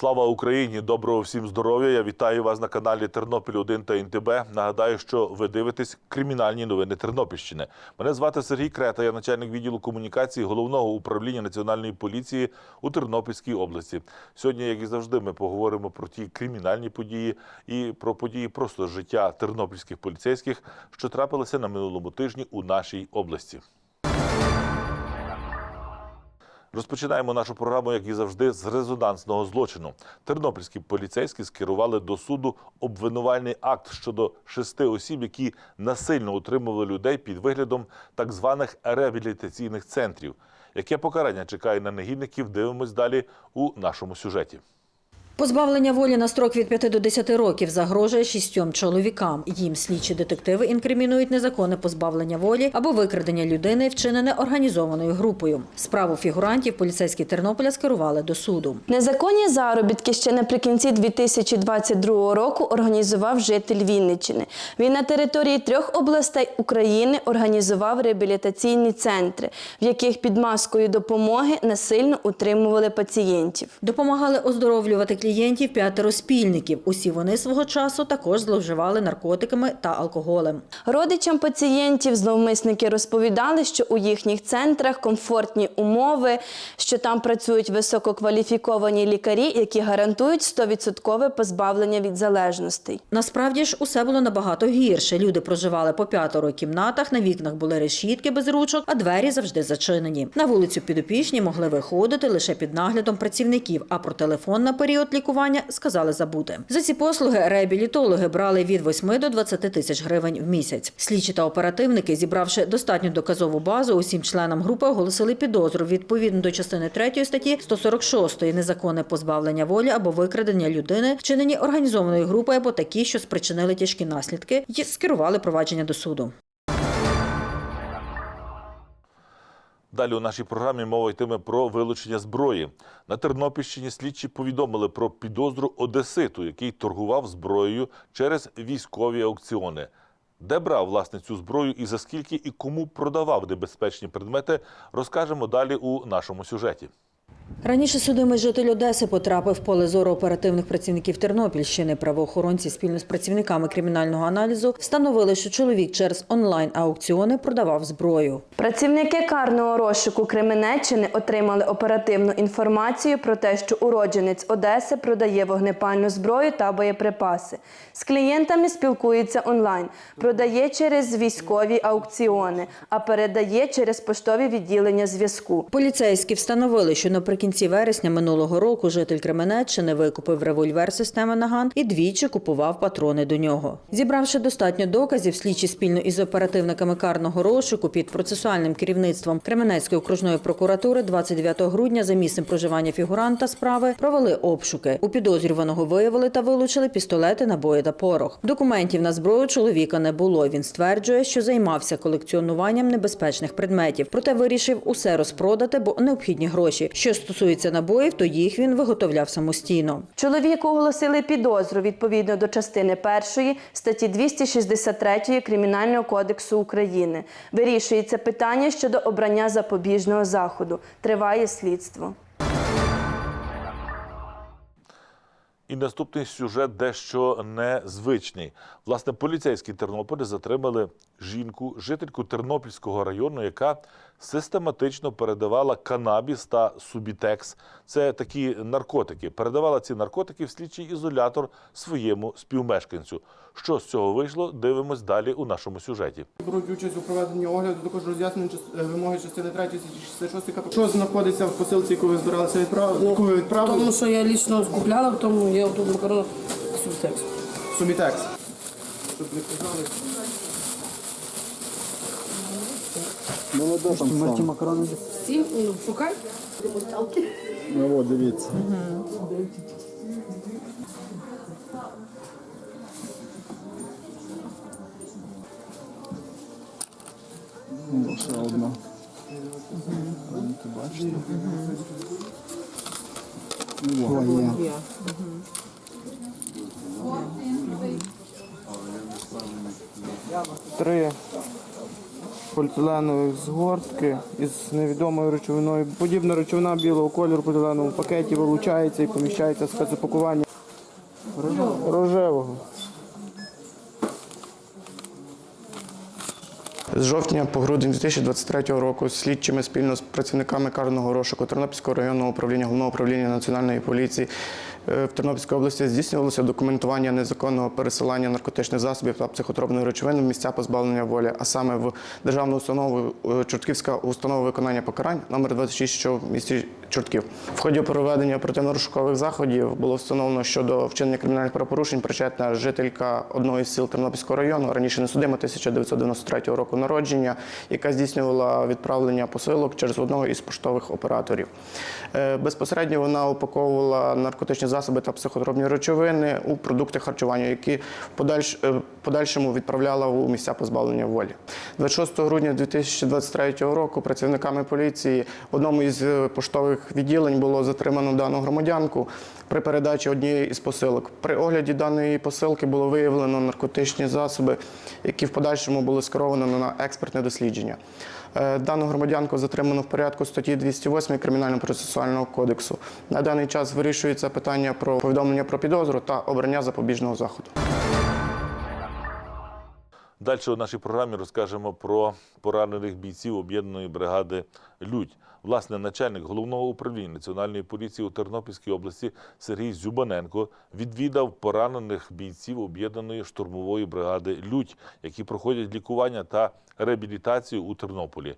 Слава Україні! Доброго всім здоров'я! Я вітаю вас на каналі Тернопіль 1 та НТБ. Нагадаю, що ви дивитесь кримінальні новини Тернопільщини. Мене звати Сергій Крета, я начальник відділу комунікації головного управління національної поліції у Тернопільській області. Сьогодні, як і завжди, ми поговоримо про ті кримінальні події і про події просто життя тернопільських поліцейських, що трапилися на минулому тижні у нашій області. Розпочинаємо нашу програму, як і завжди, з резонансного злочину. Тернопільські поліцейські скерували до суду обвинувальний акт щодо шести осіб, які насильно утримували людей під виглядом так званих реабілітаційних центрів. Яке покарання чекає на негідників? Дивимось далі у нашому сюжеті. Позбавлення волі на строк від 5 до 10 років загрожує шістьом чоловікам. Їм слідчі детективи інкримінують незаконне позбавлення волі або викрадення людини, вчинене організованою групою. Справу фігурантів поліцейські Тернополя скерували до суду. Незаконні заробітки ще наприкінці 2022 року організував житель Вінниччини. Він на території трьох областей України організував реабілітаційні центри, в яких під маскою допомоги насильно утримували пацієнтів. Допомагали оздоровлювати клієнтів п'ятеро спільників. Усі вони свого часу також зловживали наркотиками та алкоголем. Родичам пацієнтів зловмисники розповідали, що у їхніх центрах комфортні умови, що там працюють висококваліфіковані лікарі, які гарантують 100% позбавлення від залежностей. Насправді ж усе було набагато гірше. Люди проживали по п'ятеро кімнатах, на вікнах були решітки без ручок, а двері завжди зачинені. На вулицю підопічні могли виходити лише під наглядом працівників, а про телефон на період лікування сказали забути. За ці послуги реабілітологи брали від 8 до 20 тисяч гривень в місяць. Слідчі та оперативники, зібравши достатню доказову базу, усім членам групи оголосили підозру відповідно до частини 3 статті 146 незаконне позбавлення волі або викрадення людини, вчинені організованою групою або такі, що спричинили тяжкі наслідки, і скерували провадження до суду. Далі у нашій програмі мова йтиме про вилучення зброї. На Тернопільщині слідчі повідомили про підозру Одеситу, який торгував зброєю через військові аукціони. Де брав власне цю зброю і за скільки і кому продавав небезпечні предмети, розкажемо далі у нашому сюжеті. Раніше судимий житель Одеси потрапив в поле зору оперативних працівників Тернопільщини. Правоохоронці спільно з працівниками кримінального аналізу встановили, що чоловік через онлайн-аукціони продавав зброю. Працівники карного розшуку Кременеччини отримали оперативну інформацію про те, що уродженець Одеси продає вогнепальну зброю та боєприпаси. З клієнтами спілкується онлайн, продає через військові аукціони, а передає через поштові відділення зв'язку. Поліцейські встановили, що наприкінці вересня минулого року житель Кременеччини викупив револьвер системи Наган і двічі купував патрони до нього. Зібравши достатньо доказів, слідчі спільно із оперативниками карного розшуку під процесуальним керівництвом Кременецької окружної прокуратури 29 грудня за місцем проживання фігуранта справи провели обшуки. У підозрюваного виявили та вилучили пістолети, набої та порох. Документів на зброю чоловіка не було. Він стверджує, що займався колекціонуванням небезпечних предметів, проте вирішив усе розпродати, бо необхідні гроші. Що стосується набоїв, то їх він виготовляв самостійно. Чоловіку оголосили підозру відповідно до частини першої статті 263 Кримінального кодексу України. Вирішується питання щодо обрання запобіжного заходу. Триває слідство. І наступний сюжет дещо незвичний. Власне, поліцейські Тернополі затримали жінку, жительку Тернопільського району, яка систематично передавала канабіс та субітекс. Це такі наркотики. Передавала ці наркотики в слідчий ізолятор своєму співмешканцю. Що з цього вийшло, дивимось далі у нашому сюжеті. Беруть участь у проведенні огляду, також роз'яснені част- е, вимоги частини 3 статті 66 Що знаходиться в посилці, яку ви збиралися відправити? Яку ви відправили? Тому що я лічно купляла, тому є тут макарон субтекст. Сумітекс. Щоб не казали. Сім, ну, шукай. Ну от, дивіться. О, ще одна. Ти бачите? О, є. Є. Три поліетиленових згортки із невідомою речовиною. Подібна речовина білого кольору поліетиленовому пакеті вилучається і поміщається в спецупакування рожевого. З жовтня по грудень 2023 року слідчими спільно з працівниками карного розшуку Тернопільського районного управління головного управління національної поліції в Тернопільській області здійснювалося документування незаконного пересилання наркотичних засобів та психотропної речовини в місця позбавлення волі, а саме в державну установу е, Чортківська установа виконання покарань номер 26, що в місті Чортків. В ході проведення оперативно-розшукових заходів було встановлено, що до вчинення кримінальних правопорушень причетна жителька одного із сіл Тернопільського району, раніше не судима 1993 року народження, яка здійснювала відправлення посилок через одного із поштових операторів. Е, Безпосередньо вона упаковувала наркотичні засоби та психотропні речовини у продукти харчування, які в е, подальшому відправляла у місця позбавлення волі. 26 грудня 2023 року працівниками поліції в одному із е, поштових відділень було затримано дану громадянку при передачі однієї із посилок. При огляді даної посилки було виявлено наркотичні засоби, які в подальшому були скеровані на експертне дослідження. Е, Дану громадянку затримано в порядку статті 208 Кримінального процесуального кодексу. На даний час вирішується питання про повідомлення про підозру та обрання запобіжного заходу. Далі у нашій програмі розкажемо про поранених бійців об'єднаної бригади Людь. Власне, начальник головного управління національної поліції у Тернопільській області Сергій Зюбаненко відвідав поранених бійців об'єднаної штурмової бригади Людь, які проходять лікування та реабілітацію у Тернополі.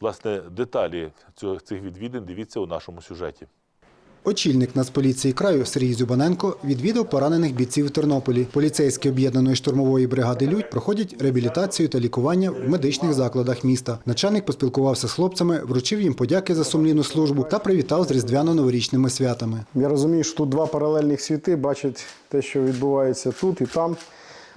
Власне, деталі цих відвідин дивіться у нашому сюжеті. Очільник Нацполіції краю Сергій Зюбаненко відвідав поранених бійців в Тернополі. Поліцейські об'єднаної штурмової бригади Людь проходять реабілітацію та лікування в медичних закладах міста. Начальник поспілкувався з хлопцями, вручив їм подяки за сумлінну службу та привітав з різдвяно-новорічними святами. Я розумію, що тут два паралельних світи бачать те, що відбувається тут і там.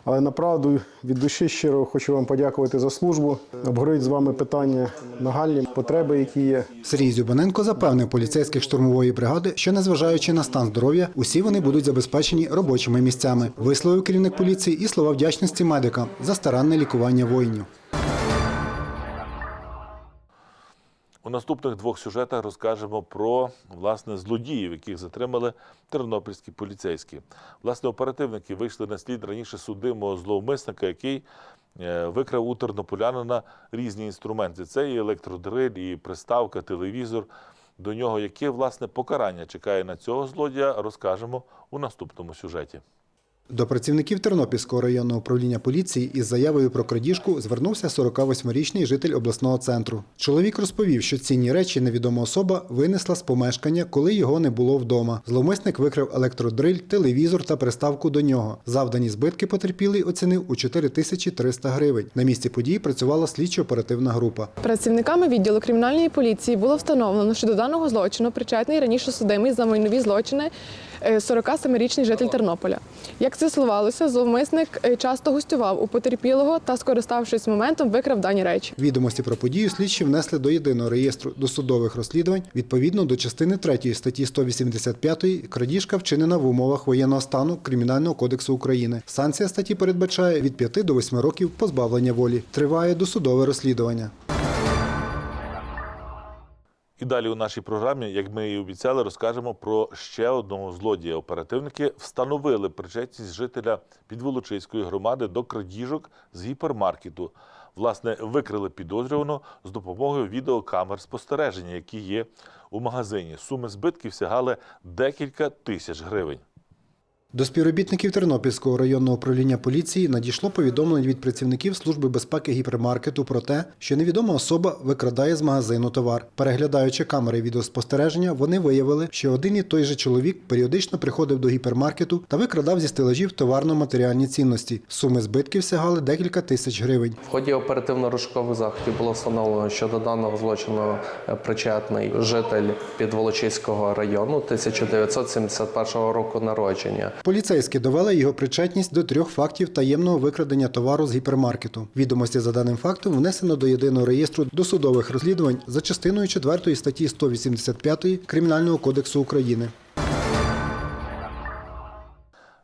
Але направду від душі щиро хочу вам подякувати за службу. Обговорити з вами питання нагальні потреби, які є. Сергій Зюбаненко запевнив поліцейських штурмової бригади, що незважаючи на стан здоров'я, усі вони будуть забезпечені робочими місцями. Висловив керівник поліції і слова вдячності медикам за старанне лікування воїнів. У наступних двох сюжетах розкажемо про власне злодіїв, яких затримали тернопільські поліцейські. Власне, оперативники вийшли на слід раніше судимого зловмисника, який е, викрав у тернополянина різні інструменти. Це і електродриль, і приставка, телевізор. До нього яке власне покарання чекає на цього злодія, розкажемо у наступному сюжеті. До працівників Тернопільського районного управління поліції із заявою про крадіжку звернувся 48-річний житель обласного центру. Чоловік розповів, що цінні речі невідома особа винесла з помешкання, коли його не було вдома. Зловмисник викрав електродриль, телевізор та приставку до нього. Завдані збитки потерпілий оцінив у 4300 гривень. На місці події працювала слідчо-оперативна група. Працівниками відділу кримінальної поліції було встановлено, що до даного злочину причетний раніше судимий за майнові злочини 47-річний житель Тернополя. Як з'ясувалося, зловмисник е, часто гостював у потерпілого та, скориставшись моментом, викрав дані речі. Відомості про подію слідчі внесли до єдиного реєстру досудових розслідувань відповідно до частини 3 статті 185 крадіжка вчинена в умовах воєнного стану Кримінального кодексу України. Санкція статті передбачає від 5 до 8 років позбавлення волі. Триває досудове розслідування. І далі у нашій програмі, як ми і обіцяли, розкажемо про ще одного злодія. Оперативники встановили причетність жителя Підволочиської громади до крадіжок з гіпермаркету. Власне, викрили підозрювано з допомогою відеокамер спостереження, які є у магазині. Суми збитків сягали декілька тисяч гривень. До співробітників Тернопільського районного управління поліції надійшло повідомлення від працівників Служби безпеки гіпермаркету про те, що невідома особа викрадає з магазину товар. Переглядаючи камери відеоспостереження, вони виявили, що один і той же чоловік періодично приходив до гіпермаркету та викрадав зі стелажів товарно-матеріальні цінності. Суми збитків сягали декілька тисяч гривень. В ході оперативно-розшукових заходів було встановлено, що до даного злочину причетний житель Підволочиського району 1971 року народження. Поліцейські довели його причетність до трьох фактів таємного викрадення товару з гіпермаркету. Відомості за даним фактом внесено до єдиного реєстру досудових розслідувань за частиною 4 статті 185 Кримінального кодексу України.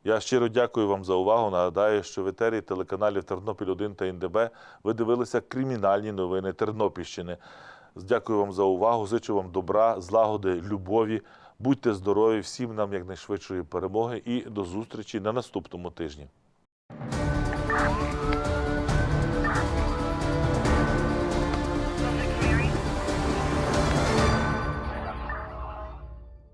Я щиро дякую вам за увагу. Нагадаю, що в етері телеканалів Тернопіль 1 та НДБ ви дивилися кримінальні новини Тернопільщини. Дякую вам за увагу. Зичу вам добра, злагоди, любові. Будьте здорові, всім нам якнайшвидшої перемоги і до зустрічі на наступному тижні.